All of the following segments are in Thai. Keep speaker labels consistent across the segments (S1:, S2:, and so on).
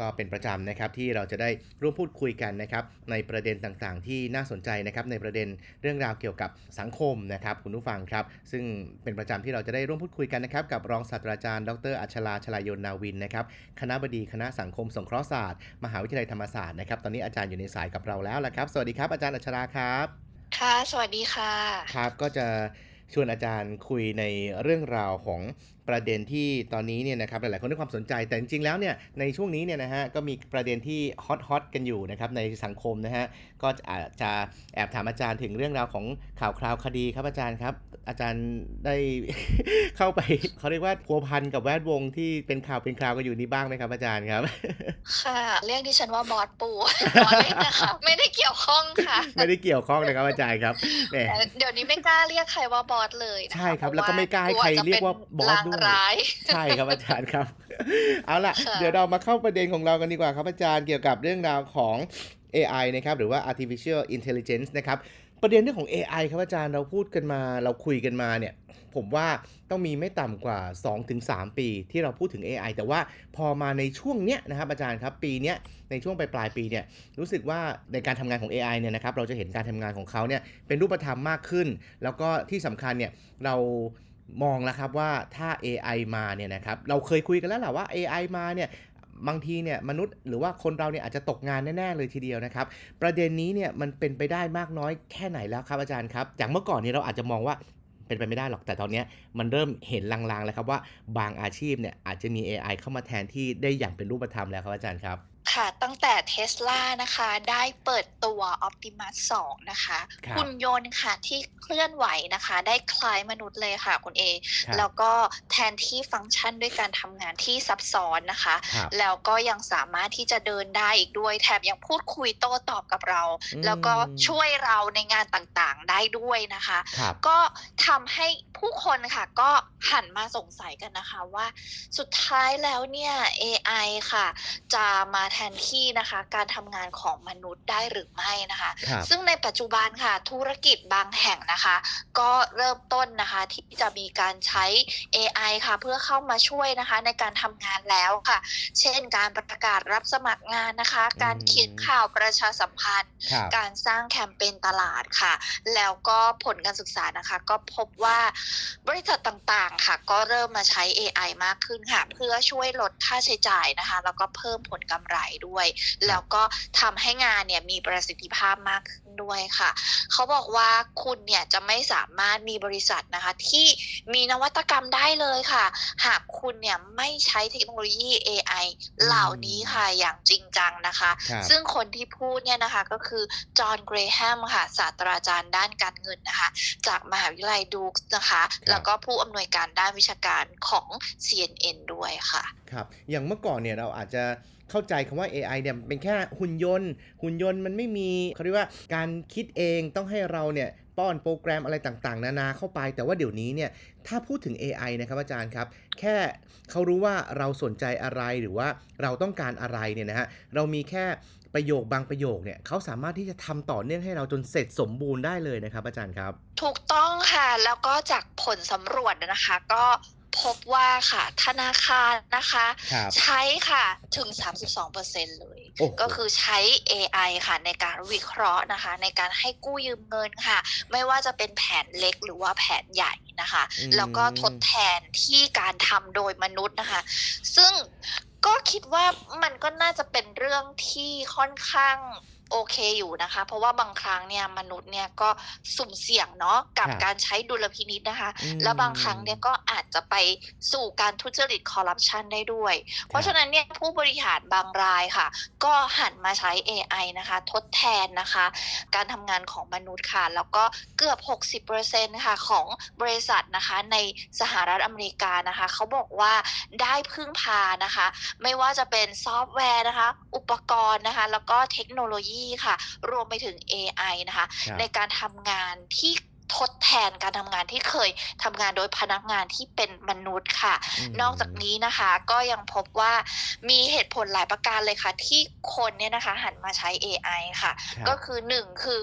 S1: ก็เป็นประจำนะครับที่เราจะได้ร่วมพูดคุยกันนะครับในประเด็นต่างๆ ที่น่าสนใจนะครับในประเด็นเรื่องราวเกี่ยวกับสังคมนะครับคุณผู้ฟังครับซึ่งเป็นประจำที่เราจะได้ร่วมพูดคุยกันนะครับกับรองศาสตราจารย์ ดรอัชราชลายนนาวินนะครับคณะบดีคณะสังคมสงเคราะห์ศาสตร์ มหาวิทยาลัยธรรมศาสตร์นะครับตอนนี้อาจารย์อยู่ในสายกับเราแล้วละครับ สวัสดีครับอาจารย์อัชราครับ
S2: ค่ะ สวัสดีค่ะ
S1: ครับก็จะชวนอาจารย์คุยในเรื่องราวของประเด็นที่ตอนนี้เนี่ยนะครับหลายๆคนให้ความสนใจ แต่จริงๆแล้วเนี่ยในช่วงนี้เนี่ยนะฮะก็มีประเด็นที่ฮอตฮอตกันอยู่นะครับในสังคมนะฮะก็อาจจะแอบถามอาจารย์ถึงเรื่องราวของข่าวคราวคดีครับอาจารย์ครับ อาจารย์ได้เข้าไปเขาเรียกว่าพัวพันกับแวดวงที่เป็นข่าวเป็นคราวกันอยู่นี้บ้างไหมครับอาจารย์ครับ
S2: ค่ะ เรียกดิฉันว่าบอสปูบอสเล่นนะคะไม่ได้เกี่ยวข้องค่ะ
S1: ไม่ได้เกี่ยวข้องนะครับอาจารย์ครับแหม
S2: แต่เดี๋ยวนี้ไม่กล้าเรียกใครว่าบอสเลยนะคะ
S1: ใช่ครับ
S2: เพาะ
S1: แล้วก็ไม่กล้าให้ใครเรียกว่าบอสด้วย
S2: ลางร้าย
S1: ใช่ครับอาจารย์ครับ เอาล่ะ
S2: ค่ะ
S1: เดี๋ยวเรามาเข้าประเด็นของเรากันดีกว่าครับอาจารย์เกี่ยวกับเรื่องราวของ AI นะครับหรือว่า artificial intelligence นะครับประเด็นเรื่องของ AI ครับอาจารย์เราพูดกันมาเราคุยกันมาเนี่ยผมว่าต้องมีไม่ต่ำกว่า 2-3 ปีที่เราพูดถึง AI แต่ว่าพอมาในช่วงเนี้ยนะครับอาจารย์ครับปีเนี้ยในช่วงปลายปลายๆปีเนี่ยรู้สึกว่าในการทำงานของ AI เนี่ยนะครับเราจะเห็นการทำงานของเขาเนี่ยเป็นรูปธรรมมากขึ้น แล้วก็ที่สำคัญเนี่ยเรา มองแล้วครับว่าถ้า AI มาเนี่ยนะครับเราเคยคุยกันแล้วแหละว่า AI มาเนี่ยบางทีเนี่ยมนุษย์หรือว่าคนเราเนี่ยอาจจะตกงานแน่ ๆ เลยทีเดียวนะครับ ประเด็นนี้เนี่ยมันเป็นไปได้มากน้อยแค่ไหนแล้วครับอาจารย์ครับจากเมื่อก่อนนี่ยเราอาจจะมองว่าเป็นไปไม่ได้หรอกแต่ตอนนี้มันเริ่มเห็นลางๆแล้วครับว่าบางอาชีพเนี่ยอาจจะมี AI เข้ามาแทนที่ได้อย่างเป็นรูปธรรมแล้วครับอาจารย์ครับ
S2: ค่ะ ตั้งแต่เทสลานะคะ ได้เปิดตัว Optimus 2 นะคะ
S1: ครับ
S2: หุ่นยนต์ค่ะที่เคลื่อนไหวนะคะ ได้คล้ายมนุษย์เลยค่ะคุณเอ
S1: ครับ
S2: แล้วก็แทนที่ฟังก์ชันด้วยการทำงานที่ซับซ้อนนะคะ
S1: ครับ
S2: แล้วก็ยังสามารถที่จะเดินได้อีกด้วย แถมยังพูดคุยโต้ตอบกับเรา
S1: อืม
S2: แล้วก็ช่วยเราในงานต่างๆได้ด้วยนะคะ
S1: ครับ
S2: ก็ทำให้ผู้คนค่ะ ก็หันมาสงสัยกันนะคะว่า สุดท้ายแล้วเนี่ย AI ค่ะ จะมาแทนที่นะคะ การทำงานของมนุษย์ได้หรือไม่นะคะ
S1: ครับ
S2: ซึ่งในปัจจุบันค่ะธุรกิจบางแห่งนะคะ ก็เริ่มต้นนะคะที่จะมีการใช้ AI ค่ะ เพื่อเข้ามาช่วยนะคะ ในการทำงานแล้วค่ะ เช่น การประกาศรับสมัครงานนะคะ การเขียนข่าวประชาสัมพันธ์
S1: ครับ
S2: การสร้างแคมเปญตลาดค่ะ แล้วก็ผลการศึกษานะคะ ก็พบว่าบริษัทต่างๆค่ะ ก็เริ่มมาใช้ AI มากขึ้นค่ะ เพื่อช่วยลดค่าใช้จ่ายนะคะ แล้วก็เพิ่มผลกำไรด้วย แล้วก็ทำให้งานเนี่ยมีประสิทธิภาพมากขึ้นด้วยค่ะ เขาบอกว่าคุณเนี่ยจะไม่สามารถมีบริษัทนะคะ ที่มีนวัตกรรมได้เลยค่ะ หากคุณเนี่ยไม่ใช้เทคโนโลยี AI เหล่านี้ค่ะอย่างจริงจังนะคะ
S1: ครับ
S2: ซึ่งคนที่พูดเนี่ยนะคะก็คือจอห์นเกรแฮมค่ะศาสตราจารย์ด้านการเงินนะคะ จากมหาวิทยาลัยดูกส์นะคะ แล้วก็ผู้อำนวยการด้านวิชาการของ CNN ด้วยค่ะ
S1: ครับ อย่างเมื่อก่อนเนี่ยเราอาจจะ เข้าใจคำว่า AI เนี่ยเป็นแค่หุ่นยนต์ หุ่นยนต์มันไม่มีเขาเรียกว่าการคิดเองต้องให้เราเนี่ยป้อนโปรแกรมอะไรต่างๆ นานาเข้าไป แต่ว่าเดี๋ยวนี้เนี่ยถ้าพูดถึง AI นะครับอาจารย์ครับ แค่เขารู้ว่าเราสนใจอะไรหรือว่าเราต้องการอะไรเนี่ยนะฮะเรามีแค่ประโยคบางประโยคเนี่ยเขาสามารถที่จะทำต่อเนื่องให้เราจนเสร็จสมบูรณ์ได้เลยนะครับอาจารย์ครับ
S2: ถูกต้องค่ะ แล้วก็จากผลสำรวจนะคะ ก็ พบว่าค่ะธนาคารนะคะ
S1: ครับ
S2: ใช้ค่ะถึง 32%เลย
S1: โอ้โห
S2: ก็คือใช้ AI ค่ะในการวิเคราะห์นะคะ ในการให้กู้ยืมเงินค่ะ ไม่ว่าจะเป็นแผนเล็กหรือว่าแผนใหญ่นะคะ
S1: อืม
S2: แล้วก็ทดแทนที่การทำโดยมนุษย์นะคะ ซึ่งก็คิดว่ามันก็น่าจะเป็นเรื่องที่ค่อนข้าง โอเคอยู่นะคะ เพราะว่าบางครั้งเนี่ยมนุษย์เนี่ยก็สุ่มเสี่ยงเนาะกับ
S1: ครับ
S2: การใช้ดุลพินิษนะคะ
S1: อืม
S2: แล้วบางครั้งเนี่ยก็อาจจะไปสู่การทุจริตคอร์รัปชันได้ด้วย เพราะฉะนั้นเนี่ยผู้บริหารบางรายค่ะ ก็หันมาใช้ AI นะคะ ทดแทนนะคะ การทำงานของมนุษย์ค่ะ แล้วก็เกือบ 60%ค่ะของบริษัทนะคะในสหรัฐอเมริกานะคะ เขาบอกว่าได้พึ่งพานะคะ ไม่ว่าจะเป็นซอฟต์แวร์นะคะ อุปกรณ์นะคะ แล้วก็เทคโนโลยีค่ะ รวมไปถึง AI นะคะ
S1: ครับ
S2: ในการทำงานที่ ทดแทนการทำงานที่เคยทำงานโดยพนักงานที่เป็นมนุษย์ค่ะ
S1: ม
S2: นอกจากนี้นะคะก็ยังพบว่ามีเหตุผลหลายประการเลยค่ะ ที่คนเนี่ยนะคะหันมาใช้ AI ค่ะ
S1: ครับ
S2: ก็คือหนึ่งคือ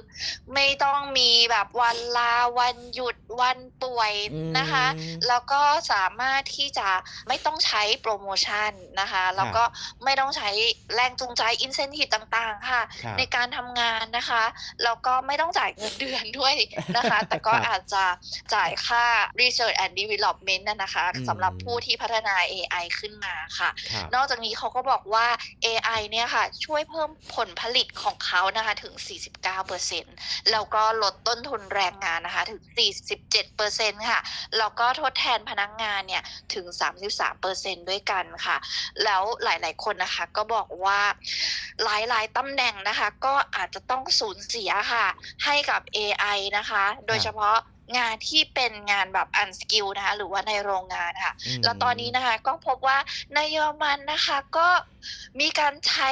S2: ไม่ต้องมีแบบวันลาวันหยุดวันป่วยนะคะ
S1: อืม
S2: แล้วก็สามารถที่จะไม่ต้องใช้โปรโมชั่นนะคะ แล้วก็ไม่ต้องใช้แรงจูงใจอินเซนティブต่างๆ ค่ะ
S1: ครับ
S2: ในการทำงานนะคะ แล้วก็ไม่ต้องจ่ายเงินเดือนด้วยนะคะ แต่ก็
S1: ครับ
S2: อาจจะจ่ายค่า research and development น่ะนะคะ
S1: อืม
S2: สำหรับผู้ที่พัฒนา AI ขึ้นมาค่ะ
S1: ครับ
S2: นอกจากนี้เขาก็บอกว่า AI เนี่ยค่ะ ช่วยเพิ่มผลผลิตของเขานะคะถึง 49%แล้วก็ลดต้นทุนแรงงานนะคะถึง 47%ค่ะ แล้วก็ทดแทนพนักงานเนี่ยถึง 33%ด้วยกันค่ะ แล้วหลายๆคนนะคะก็บอกว่าหลายๆตำแหน่งนะคะ ก็อาจจะต้องสูญเสียค่ะ ให้กับ AI นะคะ โดยเฉพาะงานที่เป็นงานแบบ unskill นะคะหรือว่าในโรงงานค่ะ
S1: ม
S2: แล้วตอนนี้นะคะก็พบว่าในเยอรมันนะคะก็มีการใช้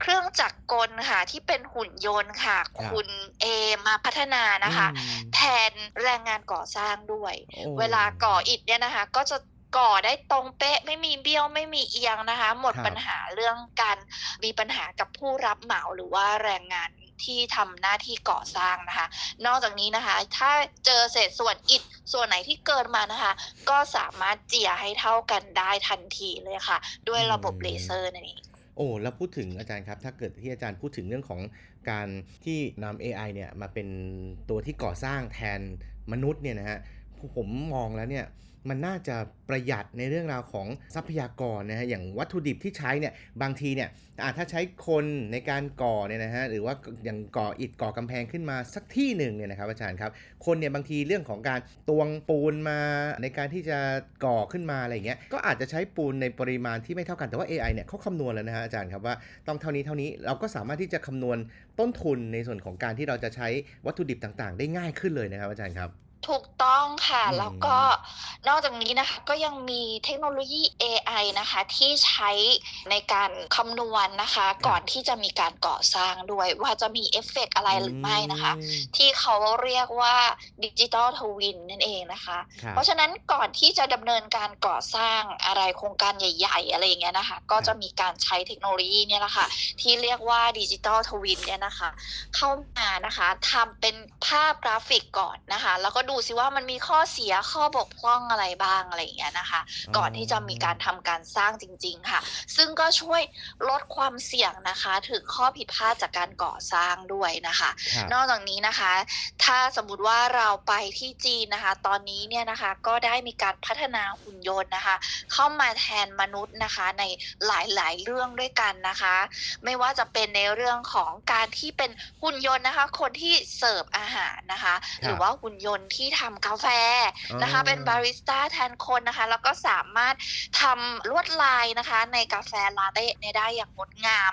S2: เครื่องจักรกลค่ะที่เป็นหุ่นยนต์ค่ะ
S1: ครับ
S2: คุณเอมาพัฒนานะคะ
S1: อืม
S2: แทนแรงงานก่อสร้างด้วย
S1: โอ้
S2: เวลาก่ออิฐเนี่ยนะคะ ก็จะก่อได้ตรงเป๊ะไม่มีเบี้ยวไม่มีเอียงนะคะ หมด
S1: ครับ
S2: ปัญหาเรื่องการมีปัญหากับผู้รับเหมาหรือว่าแรงงาน ที่ทำหน้าที่ก่อสร้างนะคะ นอกจากนี้นะคะ ถ้าเจอเศษส่วนอิฐส่วนไหนที่เกินมานะคะ ก็สามารถเจียให้เท่ากันได้ทันทีเลยค่ะ ด้วยระบบ
S1: อืม
S2: เลเซอร์นั่นเอง
S1: โอ้แล้วพูดถึงอาจารย์ครับ ถ้าเกิดที่อาจารย์พูดถึงเรื่องของการที่นำ AI เนี่ยมาเป็นตัวที่ก่อสร้างแทนมนุษย์เนี่ยนะฮะผมมองแล้วเนี่ย มันน่าจะประหยัดในเรื่องราวของทรัพยากรนะฮะอย่างวัตถุดิบที่ใช้เนี่ยบางทีเนี่ยอาถ้าใช้คนในการก่อเนี่ยนะฮะหรือว่าอย่างก่ออิฐก่อกำแพงขึ้นมาสักที่หนึ่งเนี่ยนะครับอาจารย์ครับ คนเนี่ยบางทีเรื่องของการตวงปูนมาในการที่จะก่อขึ้นมาอะไรอย่างเงี้ยก็อาจจะใช้ปูนในปริมาณที่ไม่เท่ากันแต่ว่า AI เนี่ยเขาคำนวณแล้วนะฮะอาจารย์ครับว่าต้องเท่านี้เท่านี้เราก็สามารถที่จะคำนวณต้นทุนในส่วนของการที่เราจะใช้วัตถุดิบต่างๆ ได้ง่ายขึ้นเลยนะครับอาจารย์ครับ
S2: ถูกต้องค่ะ
S1: อืม
S2: แล้วก็นอกจากนี้นะคะก็ยังมีเทคโนโลยี AI นะคะ ที่ใช้ในการคำนวณนะคะ ก่อนที่จะมีการก่อสร้างด้วยว่าจะมีเอฟเฟกต์อะไรหรือไม่นะคะ
S1: อืม
S2: ที่เขาเรียกว่าดิจิตอลทวินนั่นเองนะคะ
S1: ครับ
S2: เพราะฉะนั้นก่อนที่จะดำเนินการก่อสร้างอะไรโครงการใหญ่ ๆ อะไรอย่างเงี้ยนะคะ ก็จะมีการใช้เทคโนโลยีเนี่ยแหละค่ะ ที่เรียกว่าดิจิตอลทวินเนี่ยนะคะ เข้ามานะคะทำเป็นภาพกราฟิกก่อนนะคะ แล้วก็ดูซิว่ามันมีข้อเสียข้อบกพร่องอะไรบ้างอะไรอย่างเงี้ยนะคะ ก่อนที่จะมีการทำการสร้างจริง ๆ ค่ะ ซึ่งก็ช่วยลดความเสี่ยงนะคะ ถึงข้อผิดพลาดจากการก่อสร้างด้วยนะคะ
S1: ครับ
S2: นอกจากนี้นะคะ ถ้าสมมุติว่าเราไปที่จีนนะคะ ตอนนี้เนี่ยนะคะก็ได้มีการพัฒนาหุ่นยนต์นะคะ เข้ามาแทนมนุษย์นะคะในหลายๆเรื่องด้วยกันนะคะ ไม่ว่าจะเป็นในเรื่องของการที่เป็นหุ่นยนต์นะคะ คนที่เสิร์ฟอาหารนะคะ หรือว่าหุ่นยนต์ที่ทำกาแฟนะคะ
S1: อ๋อ
S2: เป็นบาริสต้าแทนคนนะคะ แล้วก็สามารถทำลวดลายนะคะ ในกาแฟลาเต้เนี่ยได้อย่างงดงาม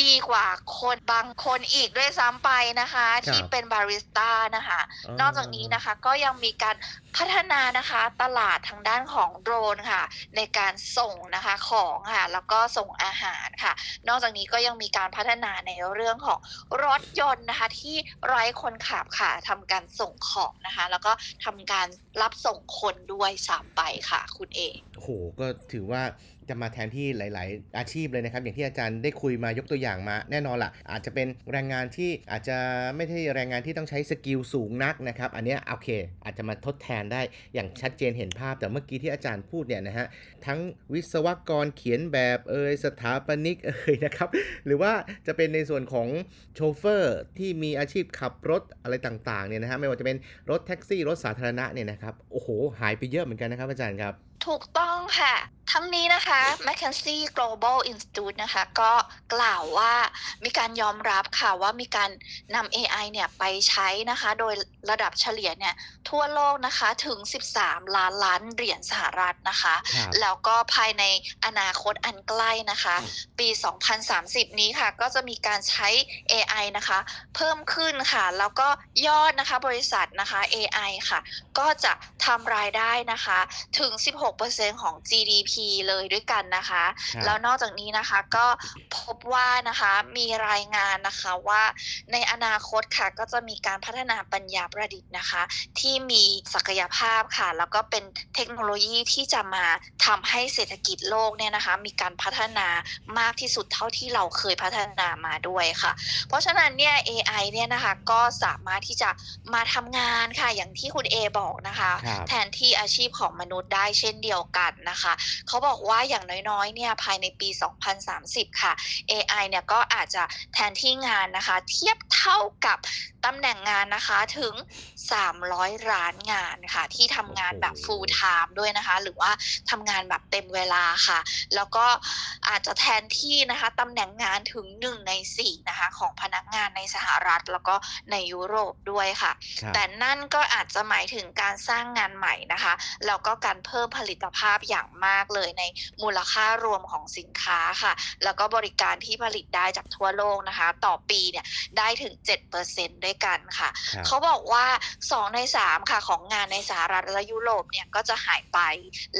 S2: ดีกว่าคนบางคนอีกด้วยซ้ำไปนะคะ ที่เป็นบาริสต้านะคะ นอกจากนี้นะคะก็ยังมีการพัฒนานะคะตลาดทางด้านของโดรนค่ะ ในการส่งนะคะของค่ะ แล้วก็ส่งอาหารค่ะ นอกจากนี้ก็ยังมีการพัฒนาในเรื่องของรถยนต์นะคะ ที่ไร้คนขับค่ะทำการส่งของนะคะแล้วก็ทำการรับส่งคนด้วยสามไปค่ะ คุณเอ
S1: โอ้โหก็ถือว่า จะมาแทนที่หลาย ๆ อาชีพเลยนะครับ อย่างที่อาจารย์ได้คุยมายกตัวอย่างมา แน่นอนล่ะ อาจจะเป็นแรงงานที่อาจจะไม่ใช่แรงงานที่ต้องใช้สกิลสูงนักนะครับ อันนี้โอเค อาจจะมาทดแทนได้อย่างชัดเจนเห็นภาพ แต่เมื่อกี้ที่อาจารย์พูดเนี่ยนะฮะทั้งวิศวกรเขียนแบบเอ่ยสถาปนิกเอ่ยนะครับหรือว่าจะเป็นในส่วนของโชเฟอร์ที่มีอาชีพขับรถอะไรต่าง ๆ เนี่ยนะฮะไม่ว่าจะเป็นรถแท็กซี่รถสาธารณะเนี่ยนะครับโอ้โหหายไปเยอะเหมือนกันนะครับอาจารย์ครับ
S2: ถูกต้องค่ะ ทั้งนี้นะคะ McKinsey Global Institute นะคะ ก็กล่าวว่ามีการยอมรับค่ะว่ามีการนำ AI เนี่ยไปใช้นะคะ โดยระดับเฉลี่ยเนี่ยทั่วโลกนะคะถึง 13 ล้านล้านเหรียญสหรัฐนะคะ
S1: ครับ
S2: แล้วก็ภายในอนาคตอันใกล้นะคะปี 2030 นี้ค่ะ ก็จะมีการใช้ AI นะคะ เพิ่มขึ้นค่ะ แล้วก็ยอดนะคะบริษัทนะคะ AI ค่ะ ก็จะทำรายได้นะคะถึง26%ของ GDP เลยด้วยกันนะคะ
S1: ครับ
S2: แล้วนอกจากนี้นะคะก็พบว่านะคะมีรายงานนะคะว่าในอนาคตค่ะก็จะมีการพัฒนาปัญญาประดิษฐ์นะคะ ที่มีศักยภาพค่ะ แล้วก็เป็นเทคโนโลยีที่จะมาทำให้เศรษฐกิจโลกเนี่ยนะคะ มีการพัฒนามากที่สุดเท่าที่เราเคยพัฒนามาด้วยค่ะ เพราะฉะนั้นเนี่ย AI เนี่ยนะคะก็สามารถที่จะมาทำงานค่ะอย่างที่คุณ A บอกนะคะ
S1: ครับ
S2: แทนที่อาชีพของมนุษย์ได้เช่นเดียวกันนะคะเขาบอกว่าอย่างน้อยๆเนี่ยภายในปี 2030 ค่ะ AI เนี่ยก็อาจจะแทนที่งานนะคะ เทียบเท่ากับตำแหน่งงานนะคะถึง 300 ล้านงานค่ะ ที่ทำงานแบบ
S1: โอ้โห
S2: full time ด้วยนะคะ หรือว่าทำงานแบบเต็มเวลาค่ะ แล้วก็อาจจะแทนที่นะคะตำแหน่งงานถึง 1 ใน 4 นะคะ ของพนักงานในสหรัฐ แล้วก็ในยุโรปด้วยค่ะ
S1: ครับ
S2: แต่นั่นก็อาจจะหมายถึงการสร้างงานใหม่นะคะ แล้วก็การเพิ่มผลิตภาพอย่างมากเลยในมูลค่ารวมของสินค้าค่ะ แล้วก็บริการที่ผลิตได้จากทั่วโลกนะคะ ต่อปีเนี่ยได้ถึง 7%ด้วยกันค่ะ
S1: ครับ
S2: เขาบอกว่า 2 ใน 3 ค่ะของงานในสหรัฐและยุโรปเนี่ยก็จะหายไป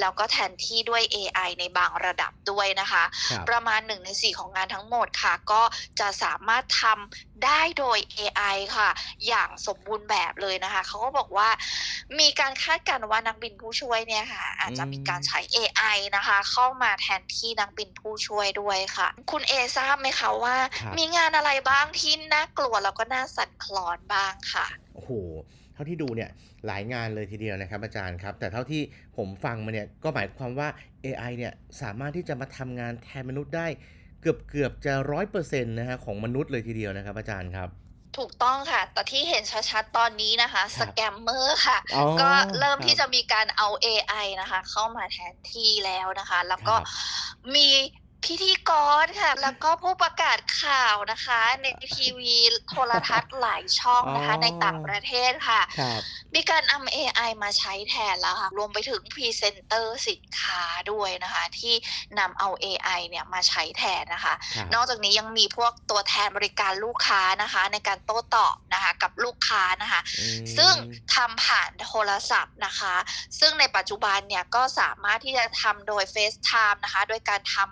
S2: แล้วก็แทนที่ด้วย AI ในบางระดับด้วยนะคะ
S1: ครับ
S2: ประมาณ 1 ใน 4 ของงานทั้งหมดค่ะ ก็จะสามารถทำ ได้โดย AI ค่ะ อย่างสมบูรณ์แบบเลยนะคะเขาก็บอกว่ามีการคาดการณ์ว่านักบินผู้ช่วยเนี่ยค่ะ อาจจะมีการใช้ AI นะคะ เข้ามาแทนที่นักบินผู้ช่วยด้วยค่ะ คุณเอทราบไหมคะว่า
S1: ครับ
S2: มีงานอะไรบ้างที่น่ากลัวแล้วก็น่าสั่นคลอนบ้างค่ะ
S1: โอ้โหเท่าที่ดูเนี่ยหลายงานเลยทีเดียวนะครับอาจารย์ครับ แต่เท่าที่ผมฟังมาเนี่ยก็หมายความว่า AI เนี่ยสามารถที่จะมาทำงานแทนมนุษย์ได้ เกือบเกือบจะร้อยเปอร์เซ็นต์นะฮะของมนุษย์เลยทีเดียวนะครับอาจารย์ครับ
S2: ถูกต้องค่ะ แต่ที่เห็นชัดๆ ตอนนี้นะคะ
S1: ค
S2: ส
S1: รับ
S2: แกมเมอร์ค่ะ
S1: อ๋อ
S2: ก็เริ่มที่
S1: ค
S2: จะ
S1: บ
S2: มีการเอา AI นะคะ เข้ามาแทนที่แล้วนะคะ แล้วก็
S1: ครับ
S2: มี พิธีกรค่ะ แล้วก็ผู้ประกาศข่าวนะคะ ในทีวีโทรทัศน์หลายช่องนะคะ
S1: อ๋อ
S2: ในต่างประเทศค่ะ
S1: ครับ
S2: มีการนำ AI มาใช้แทนแล้วค่ะ รวมไปถึงพรีเซนเตอร์สินค้าด้วยนะคะ ที่นำเอา AI เนี่ยมาใช้แทนนะคะ
S1: ครับ
S2: นอกจากนี้ยังมีพวกตัวแทนบริการลูกค้านะคะ ในการโต้ตอบนะคะ กับลูกค้านะคะ
S1: อืม
S2: ซึ่งทำผ่านโทรศัพท์นะคะ ซึ่งในปัจจุบันเนี่ยก็สามารถที่จะทำโดย FaceTime นะคะ โดยการทำ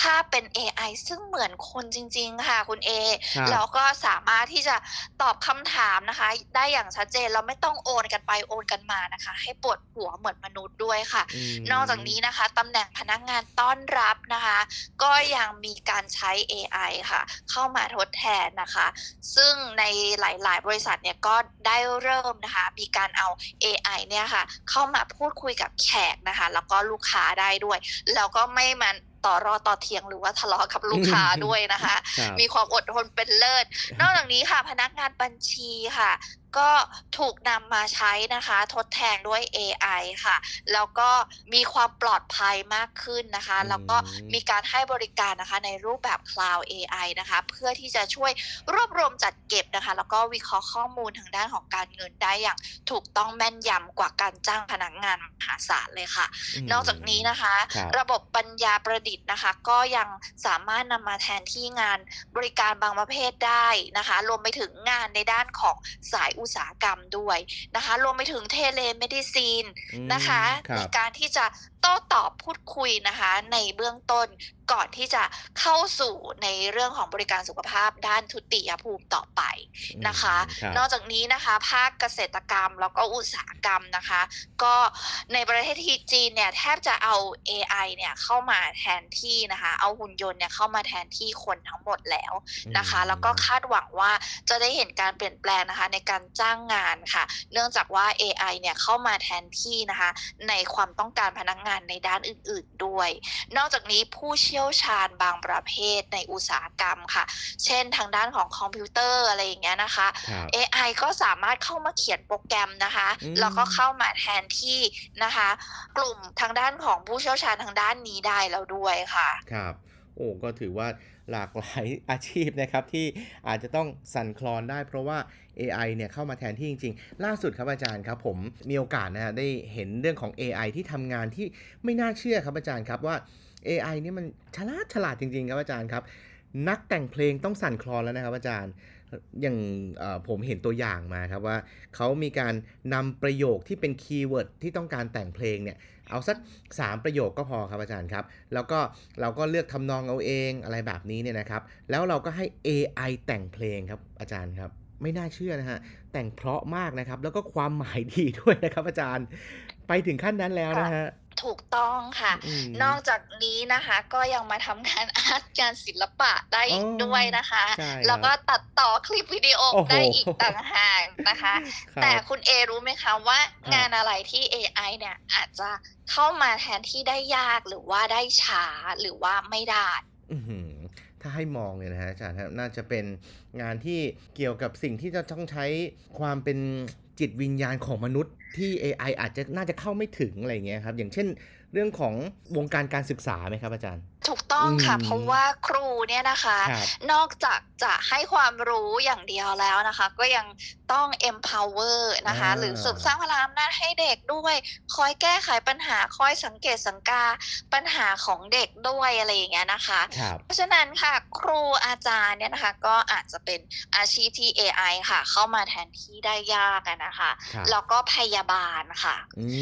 S2: ภาพเป็น AI ซึ่งเหมือนคนจริง ๆ ค่ะคุณเอ
S1: ครับ
S2: แล้วก็สามารถที่จะตอบคำถามนะคะ ได้อย่างชัดเจนเราไม่ต้องโอนกันไปโอนกันมานะคะ ให้ปวดหัวเหมือนมนุษย์ด้วยค่ะ
S1: ม
S2: นอกจากนี้นะคะตำแหน่งพนักงานต้อนรับนะคะ ก็ยังมีการใช้ AI ค่ะ เข้ามาทดแทนนะคะ ซึ่งในหลายๆ บริษัทเนี่ยก็ได้เริ่มนะคะ มีการเอา AI เนี่ยค่ะ เข้ามาพูดคุยกับแขกนะคะ แล้วก็ลูกค้าได้ด้วย แล้วก็ไม่มัน ต่อรอต่อเทียงหรือว่าทะเลาะกับลูกค้าด้วยนะคะ
S1: ครับ
S2: มีความอดทนเป็นเลิศ นอกจากนี้ค่ะพนักงานบัญชีค่ะ ก็ถูกนำมาใช้นะคะ ทดแทนด้วย AI ค่ะ แล้วก็มีความปลอดภัยมากขึ้นนะคะ
S1: อืม
S2: แล้วก็มีการให้บริการนะคะในรูปแบบ Cloud AI นะคะ เพื่อที่จะช่วยรวบรวมจัดเก็บนะคะ แล้วก็วิเคราะห์ข้อมูลทางด้านของการเงินได้อย่างถูกต้องแม่นยำกว่าการจ้างพนักงานมหาศาลเลยค่ะ
S1: ม
S2: นอกจากนี้นะคะ
S1: ครับ
S2: ระบบปัญญาประดิษฐ์นะคะ ก็ยังสามารถนำมาแทนที่งานบริการบางประเภทได้นะคะ รวมไปถึงงานในด้านของสายอุตสาหกรรมด้วยนะคะ รวมไปถึงเทเลเมดิซีน
S1: อืม
S2: นะคะ
S1: ครั
S2: ใน
S1: บ
S2: การที่จะโต้ตอบพูดคุยนะคะ ในเบื้องต้นก่อนที่จะเข้าสู่ในเรื่องของบริการสุขภาพด้านทุติยภูมิต่อไปนะคะ
S1: อืมครับ
S2: นอกจากนี้นะคะ ภาคเกษตรกรรมแล้วก็อุตสาหกรรมนะคะ ก็ในประเทศที่จีนเนี่ยแทบจะเอา AI เนี่ยเข้ามาแทนที่นะคะ เอาหุ่นยนต์เนี่ยเข้ามาแทนที่คนทั้งหมดแล้วนะคะ
S1: อืม
S2: แล้วก็คาดหวังว่าจะได้เห็นการเปลี่ยนแปลงนะคะ ในการจ้างงานค่ะ เนื่องจากว่า AI เนี่ยเข้ามาแทนที่นะคะ ในความต้องการพนักงานในด้านอื่น ๆด้วย นอกจากนี้ผู้เชี่ยวชาญบางประเภทในอุตสาหกรรมค่ะ เช่นทางด้านของคอมพิวเตอร์อะไรอย่างเงี้ยนะคะ
S1: ครับ
S2: AI ก็สามารถเข้ามาเขียนโปรแกรมนะคะ
S1: อืม
S2: แล้วก็เข้ามาแทนที่นะคะ กลุ่มทางด้านของผู้เชี่ยวชาญทางด้านนี้ได้แล้วด้วยค่ะ
S1: ครับ โอ้ก็ถือว่า หลากหลายอาชีพนะครับที่อาจจะต้องสั่นคลอนได้เพราะว่า AI เนี่ยเข้ามาแทนที่จริง ๆ ล่าสุดครับอาจารย์ครับผมมีโอกาสนะฮะได้เห็นเรื่องของ AI ที่ทำงานที่ไม่น่าเชื่อครับอาจารย์ครับว่า AI เนี่ยมันฉลาดฉลาดจริง ๆ ครับอาจารย์ครับ นักแต่งเพลงต้องสั่นคลอนแล้วนะครับอาจารย์อย่างผมเห็นตัวอย่างมาครับว่าเขามีการนำประโยคที่เป็นคีย์เวิร์ดที่ต้องการแต่งเพลงเนี่ย เอาสัก 3 ประโยคก็พอครับอาจารย์ครับ แล้วก็เราก็เลือกทำนองเอาเองอะไรแบบนี้เนี่ยนะครับ แล้วเราก็ให้ AI แต่งเพลงครับอาจารย์ครับ ไม่น่าเชื่อนะฮะ แต่งเพราะมากนะครับ แล้วก็ความหมายดีด้วยนะครับอาจารย์ ไปถึงขั้นนั้นแล้วนะฮะ
S2: ถูกต้องค่ะ
S1: อืม
S2: นอกจากนี้นะคะ ก็ยังมาทำงานอาร์ตงานศิลปะได้อีก
S1: อ๋อ
S2: ด้วยนะคะ
S1: ใช่ครับ
S2: แล้วก็ตัดต่อคลิปวิดีโอ
S1: โอ้โห
S2: ได้อีกต่างหากนะคะ
S1: ครับ
S2: แต่คุณเอรู้ไหมคะว่า
S1: ครับ
S2: งานอะไรที่ AI เนี่ยอาจจะเข้ามาแทนที่ได้ยากหรือว่าได้ช้าหรือว่าไม่ได้
S1: อื้อหือถ้าให้มองเนี่ยนะฮะอาจารย์ครับน่าจะเป็นงานที่เกี่ยวกับสิ่งที่จะต้องใช้ความเป็น จิตวิญญาณของมนุษย์ที่ AI อาจจะน่าจะเข้าไม่ถึงอะไรเงี้ยครับ อย่างเช่น เรื่องของวงการการศึกษาไหมครับอาจารย์
S2: ถูกต้องค่ะ
S1: อืม
S2: เพราะว่าครูเนี่ยนะคะ
S1: ครับ
S2: นอกจากจะให้ความรู้อย่างเดียวแล้วนะคะ ก็ยังต้อง empower นะคะ
S1: อ่า
S2: หรือเสริมสร้างพลังอำนาจให้เด็กด้วย คอยแก้ไขปัญหาคอยสังเกตสังกาปัญหาของเด็กด้วยอะไรอย่างเงี้ยนะคะ
S1: ครับ
S2: เพราะฉะนั้นค่ะครูอาจารย์เนี่ยนะคะ ก็อาจจะเป็นอาชีพที่ AI ค่ะ เข้ามาแทนที่ได้ยากอะนะคะ
S1: ครับ
S2: แล้วก็พยาบาลค่ะ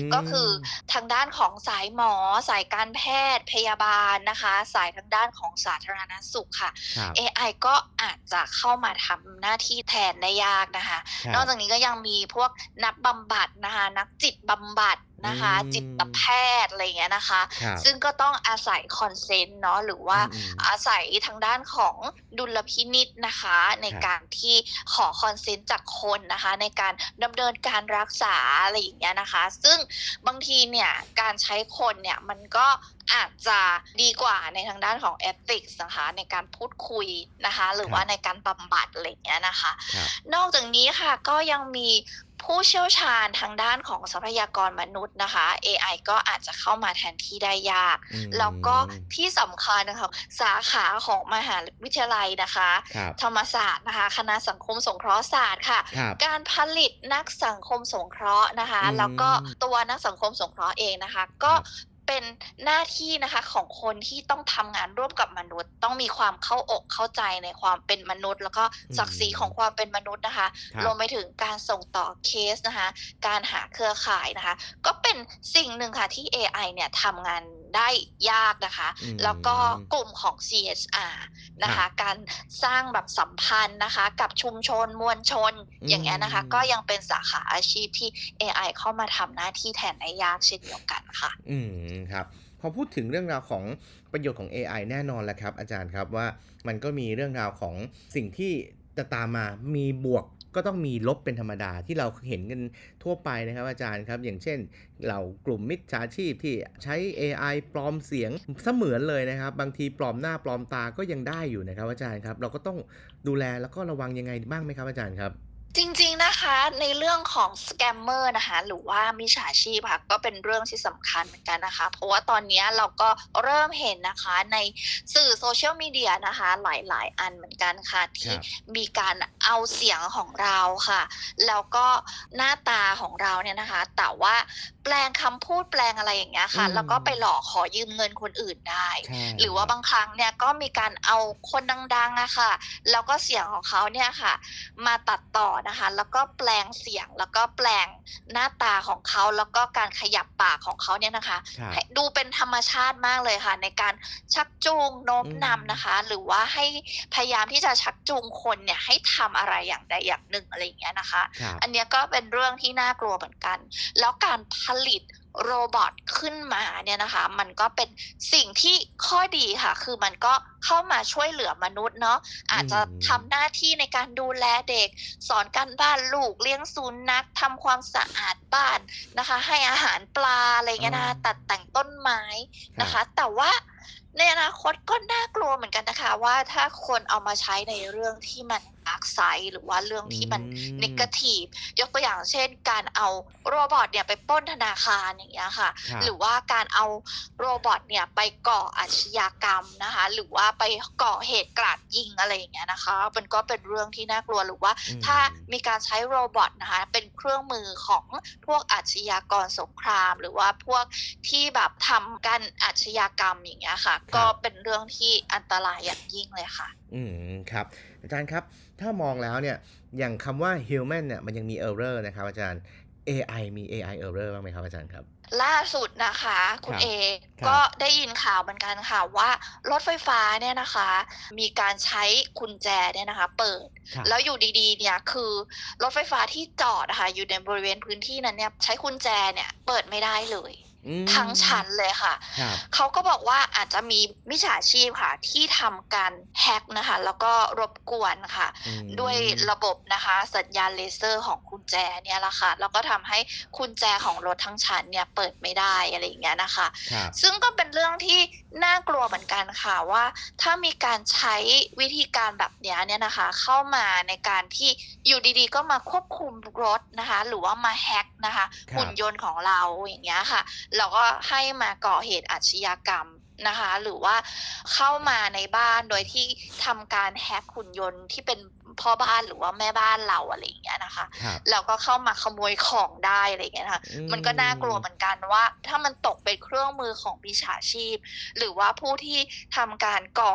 S1: ม
S2: ก็คือทางด้านของสายหมอสายการแพทย์พยาบาลนะคะสายทางด้านของสาธารณสุขค่ะ
S1: ครับ
S2: AI ก็อาจจะเข้ามาทำหน้าที่แทนได้ยากนะคะ
S1: ครับ
S2: นอกจากนี้ก็ยังมีพวกนักบำบัดนะคะนักจิตบำบัดนะคะ
S1: อืม
S2: จิตแพทย์อะไรอย่างเงี้ยนะคะ
S1: ครับ
S2: ซึ่งก็ต้องอาศัยคอนเซนต์เนาะหรือว่า
S1: อืม
S2: อาศัยทางด้านของดุลพินิษนะคะ ใน
S1: ครับ
S2: การที่ขอคอนเซนต์จากคนนะคะ ในการดำเนินการรักษาอะไรอย่างเงี้ยนะคะ ซึ่งบางทีเนี่ยการใช้คนเนี่ยมันก็ อาจจะดีกว่าในทางด้านของ ethics นะคะในการพูดคุยนะคะ หรือว่าในการบำบัดอะไรอย่างเงี้ยนะคะ
S1: ครับ
S2: นอกจากนี้ค่ะก็ยังมีผู้เชี่ยวชาญทางด้านของทรัพยากรมนุษย์นะคะ AI ก็อาจจะเข้ามาแทนที่ได้ยาก
S1: อืม
S2: แล้วก็ที่สำคัญนะคะสาขาของมหาวิทยาลัยนะคะ
S1: ครับ
S2: ธรรมศาสตร์นะคะ คณะสังคมสงเคราะห์ศาสตร์ค่ะ
S1: ครับ
S2: การผลิตนักสังคมสงเคราะห์นะคะ
S1: อืม
S2: แล้วก็ตัวนักสังคมสงเคราะห์เองนะคะ ก็
S1: ครับ
S2: เป็นหน้าที่นะคะของคนที่ต้องทำงานร่วมกับมนุษย์ ต้องมีความเข้าอกเข้าใจในความเป็นมนุษย์ แล้วก็ศักดิ์ศรีของความเป็นมนุษย์นะคะ
S1: ครับ
S2: รวมไปถึงการส่งต่อเคสนะคะ การหาเครือข่ายนะคะ ก็เป็นสิ่งหนึ่งค่ะที่ AI เนี่ยทำงาน ได้ยากนะคะ
S1: อืม
S2: แล้วก็กลุ่มของ CSR นะคะ การสร้างแบบสัมพันธ์นะคะ กับชุมชนมวลชน
S1: อืม
S2: อย่างเงี้ยนะคะ ก็ยังเป็นสาขาอาชีพที่ AI เข้ามาทำหน้าที่แทนได้ยากเช่นเดียวกันค่ะ
S1: อืมครับพอพูดถึงเรื่องราวของประโยชน์ของ AI แน่นอนแล้วครับ อาจารย์ครับว่ามันก็มีเรื่องราวของสิ่งที่ จะตามมามีบวกก็ต้องมีลบเป็นธรรมดาที่เราเห็นกันทั่วไปนะครับอาจารย์ครับ อย่างเช่นเรากลุ่มมิจฉาชีพที่ใช้ AI ปลอมเสียงเสมือนเลยนะครับ บางทีปลอมหน้าปลอมตาก็ยังได้อยู่นะครับอาจารย์ครับ เราก็ต้องดูแลแล้วก็ระวังยังไงบ้างไหมครับอาจารย์ครับ
S2: จริงๆนะคะในเรื่องของสแกมเมอร์นะคะหรือว่ามิจฉาชีพค่ะก็เป็นเรื่องที่สำคัญเหมือนกันนะคะ เพราะว่าตอนนี้เราก็เริ่มเห็นนะคะในสื่อโซเชียลมีเดียนะคะหลายๆ อันเหมือนกันค่ะ ที่มีการเอาเสียงของเราค่ะ แล้วก็หน้าตาของเราเนี่ยนะคะ แต่ว่า แปลงคำพูดแปลงอะไรอย่างเงี้ยค่ะ
S1: อืม
S2: แล้วก็ไปหลอกขอยืมเงินคนอื่นได้
S1: ใช่
S2: หรือว่าบางครั้งเนี่ยก็มีการเอาคนดังๆอะค่ะ แล้วก็เสียงของเขาเนี่ยค่ะ มาตัดต่อนะคะ แล้วก็แปลงเสียงแล้วก็แปลงหน้าตาของเขาแล้วก็การขยับปากของเขาเนี่ยนะคะ
S1: ครับ
S2: ให้ดูเป็นธรรมชาติมากเลยค่ะ ในการชักจูงโน้ม
S1: อืม
S2: นำนะคะ หรือว่าให้พยายามที่จะชักจูงคนเนี่ยให้ทำอะไรอย่างใดอย่างหนึ่งอะไรอย่างเงี้ยนะคะ
S1: ครับ
S2: อันเนี้ยก็เป็นเรื่องที่น่ากลัวเหมือนกัน แล้วการผลิตโรบอทขึ้นมาเนี่ยนะคะ มันก็เป็นสิ่งที่ข้อดีค่ะ คือมันก็เข้ามาช่วยเหลือมนุษย์เนาะอาจจะทำหน้าที่ในการดูแลเด็ก สอนการบ้านลูกเลี้ยงสุนัขทำความสะอาดบ้านนะคะ ให้อาหารปลาอะไรเงี้ยนะคะ
S1: อ่า
S2: ตัดแต่งต้นไม้นะ
S1: ครั
S2: คะ
S1: บ
S2: แต่ว่าในอนาคตก็น่ากลัวเหมือนกันนะคะ ว่าถ้าคนเอามาใช้ในเรื่องที่มัน อักไซหรือว่าเรื่องที่มัน
S1: อืม
S2: นกาทีฟยกตัวอย่างเช่น การเอาโรบอทเนี่ยไปปล้นธนาคารอย่างเงี้ยค่ะ
S1: ครับ
S2: หรือว่าการเอาโรบอทเนี่ยไปก่ออาชญากรรมนะคะ หรือว่าไปก่อเหตุกราดยิงอะไรอย่างเงี้ยนะคะ มันก็เป็นเรื่องที่น่ากลัวหรือว่า
S1: อืม
S2: ถ้ามีการใช้โรบอทนะคะ เป็นเครื่องมือของพวกอาชญากรสงคราม หรือว่าพวกที่แบบทำการอาชญากรรมอย่างเงี้ยค่ะ ก็เป็นเรื่องที่อันตรายอย่างยิ่งเลยค่ะ
S1: อืมครับ อาจารย์ครับ ถ้ามองแล้วเนี่ยอย่างคำว่า human เนี่ยมันยังมี error นะครับอาจารย์ AI มี AI error บ้างไหมครับอาจารย์ครับ
S2: ล่าสุดนะคะ คุ
S1: ค
S2: ณ
S1: รับ
S2: เอ
S1: ครับ
S2: ก็ได้ยินข่าวเหมือนกันค่ะว่ารถไฟฟ้าเนี่ยนะคะ มีการใช้กุญแจเนี่ยนะคะ เปิด
S1: ครับ
S2: แล้วอยู่ดีๆ เนี่ยคือรถไฟฟ้าที่จอดนะคะอยู่ในบริเวณพื้นที่นั้นเนี่ยใช้กุญแจเนี่ยเปิดไม่ได้เลย
S1: อืม
S2: ทั้งชั้นเลยค่ะ
S1: ครับ
S2: เขาก็บอกว่าอาจจะมีมิจฉาชีพค่ะ ที่ทำการแฮ็กนะคะ แล้วก็รบกวนค่ะ
S1: อืม
S2: ด้วยระบบนะคะ สัญญาณเลเซอร์ของกุญแจเนี่ยแหละค่ะ แล้วก็ทำให้กุญแจของรถทั้งชั้นเนี่ยเปิดไม่ได้อะไรอย่างเงี้ยนะคะ
S1: ครับ
S2: ซึ่งก็เป็นเรื่องที่ น่ากลัวเหมือนกันค่ะว่าถ้ามีการใช้วิธีการแบบเนี้ยเนี่ยนะคะ เข้ามาในการที่อยู่ดีๆ ก็มาควบคุมรถนะคะ หรือว่ามาแฮ็กนะคะ
S1: ครับ
S2: หุ่นยนต์ของเราอย่างเงี้ยค่ะแล้วก็ให้มาก่อเหตุอาชญากรรมนะคะ หรือว่าเข้ามาในบ้านโดยที่ทำการแฮ็กหุ่นยนต์ที่เป็น พ่อบ้านหรือว่าแม่บ้านเราอะไรอย่างเงี้ยนะคะ
S1: ครับ
S2: แล้วก็เข้ามาขโมยของได้อะไรอย่างเงี้ยนะคะ
S1: อืม
S2: มันก็น่ากลัวเหมือนกันว่า ถ้ามันตกเป็นเครื่องมือของมิจฉาชีพ หรือว่าผู้ที่ทำการก่อ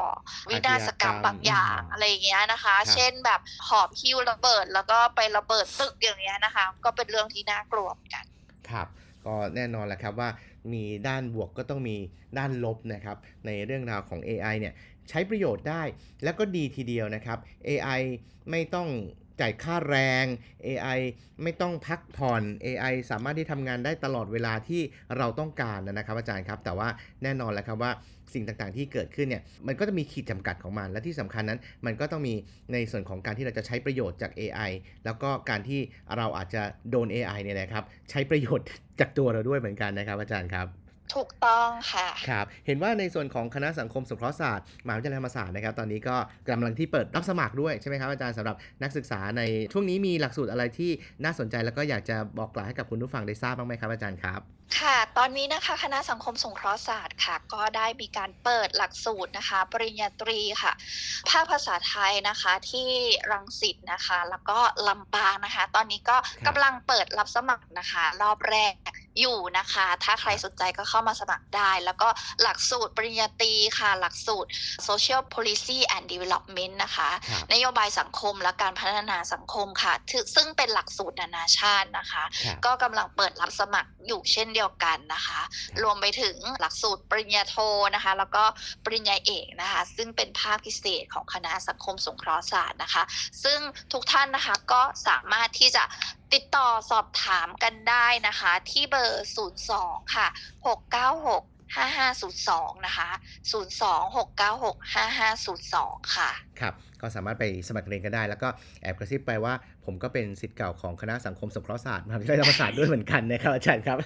S2: วินาศกรรมบางอย่าง
S1: อืม
S2: อะไรอย่างเงี้ยนะคะ
S1: ครับ
S2: เช่นแบบหอบหิ้วระเบิด แล้วก็ไประเบิดตึกอย่างเงี้ยนะคะ ก็เป็นเรื่องที่น่ากลัวเหมือนกัน
S1: ครับก็แน่นอนแหละครับว่ามีด้านบวกก็ต้องมีด้านลบนะครับในเรื่องราวของ AI เนี่ย ใช้ประโยชน์ได้ แล้วก็ดีทีเดียวนะครับ AI ไม่ต้องจ่ายค่าแรง AI ไม่ต้องพักผ่อน AI สามารถที่ทำงานได้ตลอดเวลาที่เราต้องการนะครับ อาจารย์ครับ แต่ว่าแน่นอนแหละครับว่าสิ่งต่างๆที่เกิดขึ้นเนี่ย มันก็จะมีขีดจำกัดของมัน และที่สำคัญนั้น มันก็ต้องมีในส่วนของการที่เราจะใช้ประโยชน์จาก AI แล้วก็การที่เราอาจจะโดน AI เนี่ยนะครับ ใช้ประโยชน์จากตัวเราด้วยเหมือนกันนะครับ อาจารย์ครับ
S2: ถูกต้องค่ะ
S1: ครับ เห็นว่าในส่วนของคณะสังคมสงเคราะห์ศาสตร์มหาวิทยาลัยธรรมศาสตร์นะครับ ตอนนี้ก็กำลังที่เปิดรับสมัครด้วยใช่ไหมครับอาจารย์สำหรับนักศึกษาในช่วงนี้มีหลักสูตรอะไรที่น่าสนใจแล้วก็อยากจะบอกกล่าวให้กับคุณผู้ฟังได้ทราบบ้างไหมครับอาจารย์ครับ
S2: ค่ะ ตอนนี้นะคะคณะสังคมสงเคราะห์ศาสตร์ค่ะ ก็ได้มีการเปิดหลักสูตรนะคะ ปริญญาตรีค่ะ ภาคภาษาไทยนะคะที่รังสิตนะคะ แล้วก็ลำปางนะคะ ตอนนี้ก็
S1: ครับ
S2: กำลังเปิดรับสมัครนะคะ รอบแรกอยู่นะคะ ถ้าใครสนใจก็เข้ามาสมัครได้ แล้วก็หลักสูตรปริญญาตรีค่ะ หลักสูตร social policy and development นะคะ
S1: ครับ
S2: นโยบายสังคมและการพัฒนาสังคมค่ะถึซึ่งเป็นหลักสูตรนานาชาตินะคะ
S1: ครับ
S2: ก็กำลังเปิดรับสมัครอยู่เช่นเดียวกันนะคะ รวมไปถึงหลักสูตรปริญญาโทนะคะ แล้วก็ปริญญาเอกนะคะ ซึ่งเป็นภาคพิเศษของคณะสังคมสงเคราะห์ศาสตร์นะคะ ซึ่งทุกท่านนะคะก็สามารถที่จะติดต่อสอบถามกันได้นะคะ ที่เบอร์ 02 ค่ะ 696 5502 นะคะ 02 696 5502 ค่ะ
S1: ครับ ก็สามารถไปสมัครเรียนกันได้ แล้วก็แอบกระซิบไปว่าผมก็เป็นศิษย์เก่าของคณะสังคมสงเคราะห์ศาสตร์มหาวิทยาลัยธรรมศาสตร์ด้วยเหมือนกันนะครับอาจารย์ครับ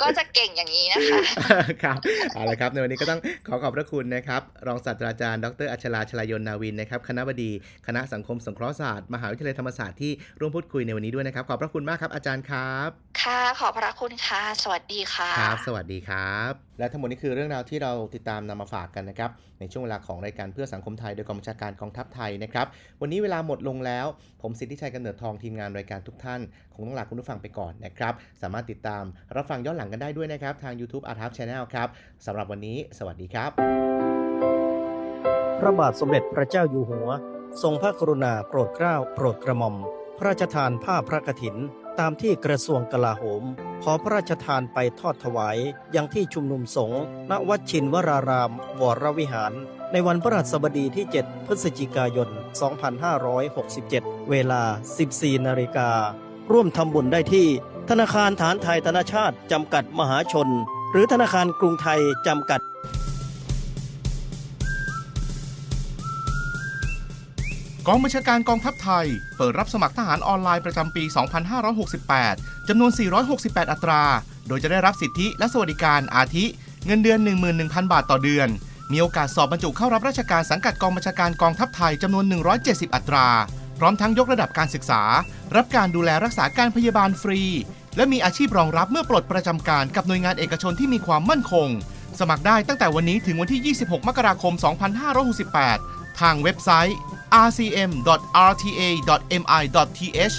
S2: ก็จะเก่งอย่างนี้นะคะ
S1: ครับเอาละครับในวันนี้ก็ต้องขอขอบพระคุณนะครับ รองศาสตราจารย์ ดรอัชราชลายนนาวินนะครับคณะบดีคณะสังคมสงเคราะห์ศาสตร์มหาวิทยาลัยธรรมศาสตร์ที่ร่วมพูดคุยในวันนี้ด้วยนะครับ ขอบพระคุณมากครับอาจารย์ครับ
S2: ค่ะ ขอบพระคุณค่ะ สวัสดีค่ะ
S1: ครับสวัสดีครับ และทั้งหมดนี้คือเรื่องราวที่เราติดตามนำมาฝากกันนะครับในช่วงเวลาของรายการเพื่อสังคมไทยโดยกองบัญชาการกองทัพไทยนะครับวันนี้เวลาหมดลงแล้ว ผมสิทธิชัยกำเนิดทองทีมงานรายการทุกท่าน คงต้องลาคุณผู้ฟังไปก่อนนะครับ สามารถติดตามรับฟังย้อนหลังกันได้ด้วยนะครับ ทาง YouTube Art Hub Channel ครับสำหรับวันนี้ สวัสดีครับ
S3: พระบาทสมเด็จพระเจ้าอยู่หัว ทรงพระกรุณาโปรดเกล้าโปรดกระหม่อม พระราชทานผ้าพระกฐิน ตามที่กระทรวงกลาโหม ขอพระราชทานไปทอดถวายยังที่ชุมนุมสงฆ์ณวัดชินวราราม วรวิหาร ในวันพระราชบดีที่ 7 พฤศจิกายน 2567 เวลา 14 นาฬิกา ร่วมทำบุญได้ที่ ธนาคารฐานไทยธนาชาติ จำกัดมหาชน หรือธนาคารกรุงไทย จำกัด
S4: กองบัญชาการกองทัพไทย เปิดรับสมัครทหารออนไลน์ประจำปี 2568 จำนวน 468 อัตรา โดยจะได้รับสิทธิและสวัสดิการอาทิ เงินเดือน 11,000 บาทต่อเดือน มีโอกาสสอบบรรจุเข้ารับราชการสังกัดกองบัญชาการกองทัพไทยจำนวน 170 อัตรา พร้อมทั้งยกระดับการศึกษา รับการดูแลรักษาการพยาบาลฟรี และมีอาชีพรองรับเมื่อปลดประจำการกับหน่วยงานเอกชนที่มีความมั่นคง สมัครได้ตั้งแต่วันนี้ถึงวันที่ 26 มกราคม 2568 ทางเว็บไซต์ rcm.rta.mi.th